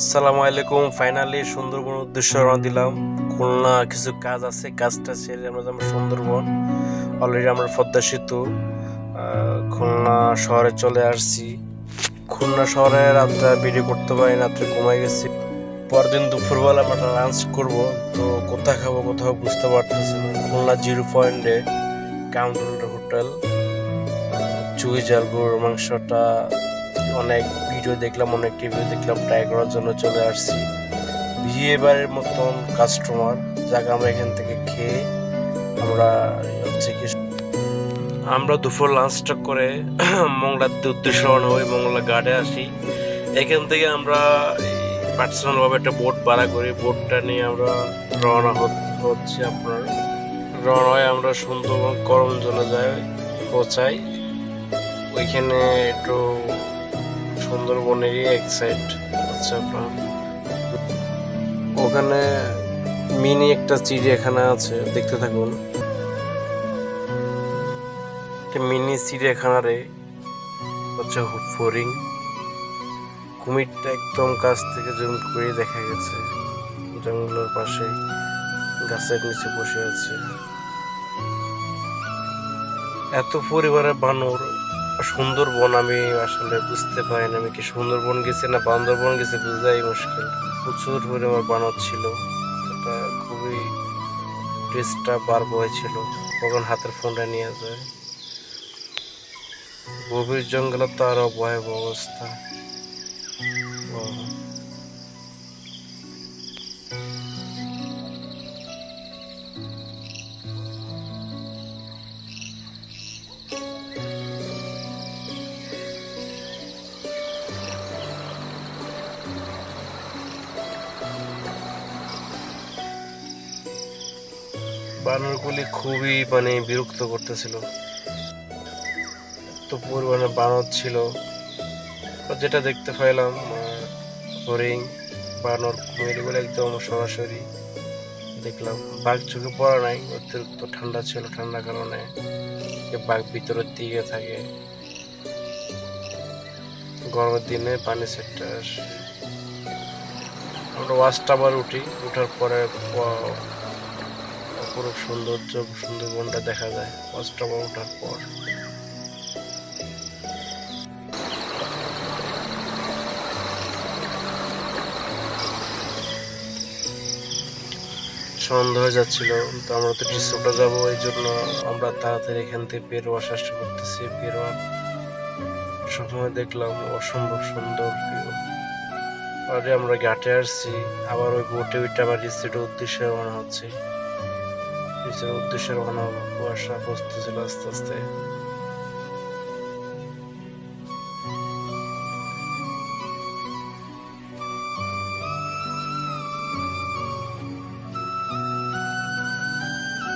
আসসালামু আলাইকুম। ফাইনালি সুন্দরবন উদ্দেশ্য রওনা দিলাম। খুলনা কিছু কাজ আছে, কাজটা সেরে আমরা যাব সুন্দরবন। অলরেডি আমরা পদ্মা সেতু খুলনা শহরে চলে আসছি। খুলনা শহরে রাত্রে ভিডিও করতে পারি রাত্রে ঘুমাই গেছি। পরদিন দুপুরবেলা আমরা লাঞ্চ করব। তো কোথায় খাব কোথাও বুঝতে পারতেছি খুলনা জিরো পয়েন্টে কাউন্টার হোটেল চুই জাল গরুর মাংসটা অনেক ভিডিও দেখলাম, অনেক রিভিউ দেখলাম ট্রাই করার জন্য চলে আসছি। বাড়ির মতন কাস্টমার যাকে আমরা এখান থেকে খেয়ে আমরা হচ্ছে কি আমরা দুপুর লাঞ্চটা করে মংলার উদ্দেশ্যে রওনা হই মংলা গার্ডে আসি। এখান থেকে আমরা পার্সোনালভাবে একটা বোট ভাড়া করি। বোটটা নিয়ে আমরা রওনা হচ্ছে আপনার। রওনা হয়ে আমরা সুন্দরবন করমজলে যাই, পৌঁছাই। ওইখানে একটু সুন্দরবনেরই এক সাইড হচ্ছে আপনার, ওখানে মিনি একটা চিড়িয়াখানা আছে, দেখতে থাকুন। মিনি চিড়িয়াখানারে হচ্ছে ফরিং কুমিরটা একদম কাছ থেকে জুম করে দেখা গেছে। জঙ্গলের পাশে, গাছের নিচে বসে আছে। এত পরিবারের বানর সুন্দরবন আমি আসলে বুঝতে পারি না আমি কি সুন্দরবন গেছি না বান্দরবন গেছি বুঝাই মুশকিল। প্রচুর পরিমাণ বানর ছিল। এটা খুবই ড্রেসটা বার হয়েছিল কখন হাতের ফোনটা নিয়ে যায়। গভীর জঙ্গলের তো আরও ভয়াবহ অবস্থা। বানরগুলি খুবই মানে বিরক্ত করতেছিল। তো পরিমাণে বানর ছিল। যেটা দেখতে পাইলাম হরিণ, বানর কুমিরগুলো একদম সরাসরি দেখলাম। বাঘ চোখে পড়া নাই, অতিরিক্ত ঠান্ডা ছিল ঠান্ডা কারণে। বাঘ ভিতরের দিকে থাকে। গরমের দিনে পানি সেটটা আমরা ওয়াচ টাওয়ার উঠি, উঠার পরে অপরূপ সৌন্দর্য সুন্দরবনটা দেখা যায় ওয়াচ ওঠার পর। সন্ধ্যা হয়ে যাচ্ছিল, তো আমরা তো রিসোর্টে যাব, এই জন্য আমরা তাড়াতাড়ি এখান থেকে বের হওয়ার চেষ্টা করতেছি। বের হওয়ার সময় দেখলাম অসম্ভব সুন্দর ভিউ আমরা ঘাটে আসছি, আবার ওই বোটে উঠে আবার রিসোর্টের উদ্দেশ্যে রওনা হচ্ছে। রিসোর্টের উদ্দেশ্যে রওনা হব কুয়াশা বসতেছিল আস্তে আস্তে।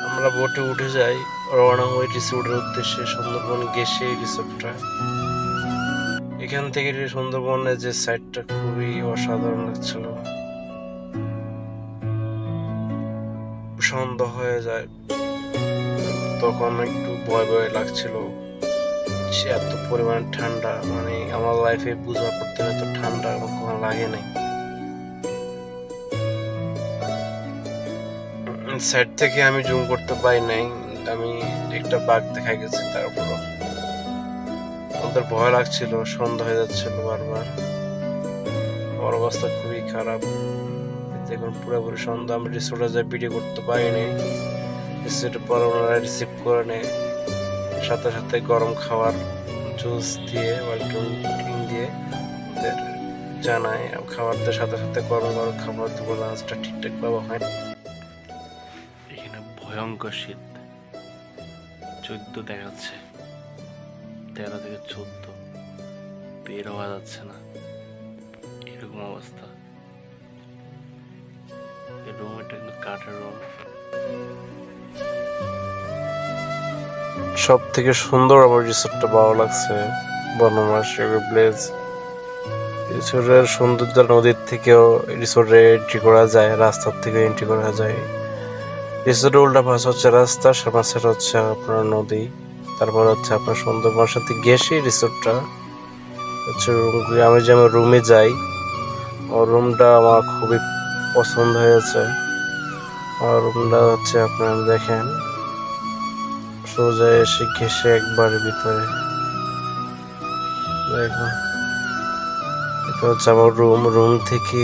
আমরা বোটে উঠে যাই। রওনা হই রিসোর্টের উদ্দেশ্যে, সুন্দরবন গেছে রিসোর্টটা। এখান থেকে সুন্দরবনের যে সাইডটা খুবই অসাধারণ লাগছিল। সন্ধ্যা হয়ে যায়। তখন একটু ভয় ভয় লাগছিল সে এত পরিমাণ ঠান্ডা মানে আমার লাইফে বুঝা পড়তে এত ঠান্ডা আমার কখনো লাগে নাই। সাইড থেকে আমি জুম করতে পারি নাই, আমি একটা বাঘ দেখা গেছে তারপর আমাদের ভয় লাগছিল সন্ধ্যা হয়ে যাচ্ছিল বারবার। আমার অবস্থা খুবই খারাপ। দেখুন, পুরোপুরি সন্ধ্যা। আমি রিসোর্টে যাই ভিডিও করতে পারিনি রিসোর্টের পর ওনারা রিসিভ করে নেয়। সাথে সাথে গরম খাবার জুস দিয়ে বা ড্রিঙ্ক দিয়ে ওদের জানায়। খাবারদের সাথে সাথে গরম গরম খাবার দেবো লাঞ্চটা ঠিকঠাক পাওয়া হয়। এখানে ভয়ঙ্কর শীত। চোদ্দ দেখাচ্ছে। তেরো থেকে চোদ্দ। বের হওয়া যাচ্ছে না। এরকম অবস্থা। এই কিন্তু কাঠের রুম। সব থেকে সুন্দর আমার রিসোর্টটা ভালো লাগছে। বনমা শেগুর ব্লেজ রিসোর্টের সৌন্দর্য নদীর থেকেও রিসোর্টে এন্ট্রি করা যায়, রাস্তার থেকে এন্ট্রি করা যায়। রিসোর্টের উল্টা পাশে হচ্ছে রাস্তা সামনে হচ্ছে আপনার নদী। তারপর হচ্ছে আপনার সুন্দরবন সাথে গেছি রিসোর্টটা। হচ্ছে রুমগুলি আমি যেমন রুমে যাই রুমটা আমার খুবই পছন্দ হয়েছে। আর রুমটা হচ্ছে আপনারা দেখেন সোজা এসে ঘেসে একবার ভিতরে। দেখুন, এটা হচ্ছে আমার রুম রুম থেকে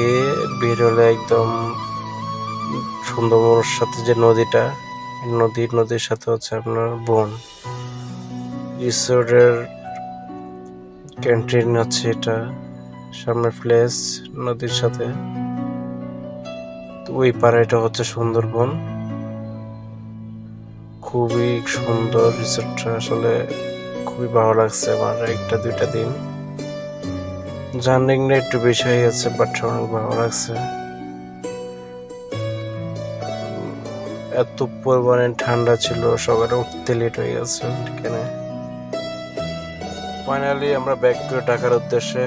বের হলে একদম সুন্দরবনের সাথে যে নদীটা নদী, নদীর সাথে হচ্ছে আপনার বন। রিসোর্টের ক্যান্টিন আছে এটা, সামনে প্লেস নদীর সাথে। ওই পারে এটা হচ্ছে সুন্দরবন। খুবই সুন্দর রিসোর্টটা, আসলে খুবই ভালো লাগছে আমার একটা দুইটা দিন। জার্নিংটা একটু বেশি হয়ে গেছে বাট অনেক ভালো লাগছে। এত পরিমাণে ঠান্ডা ছিল সবার উঠতে লেট হয়ে গেছে এখানে। ফাইনালি আমরা ব্যাক করে ঢাকার উদ্দেশ্যে।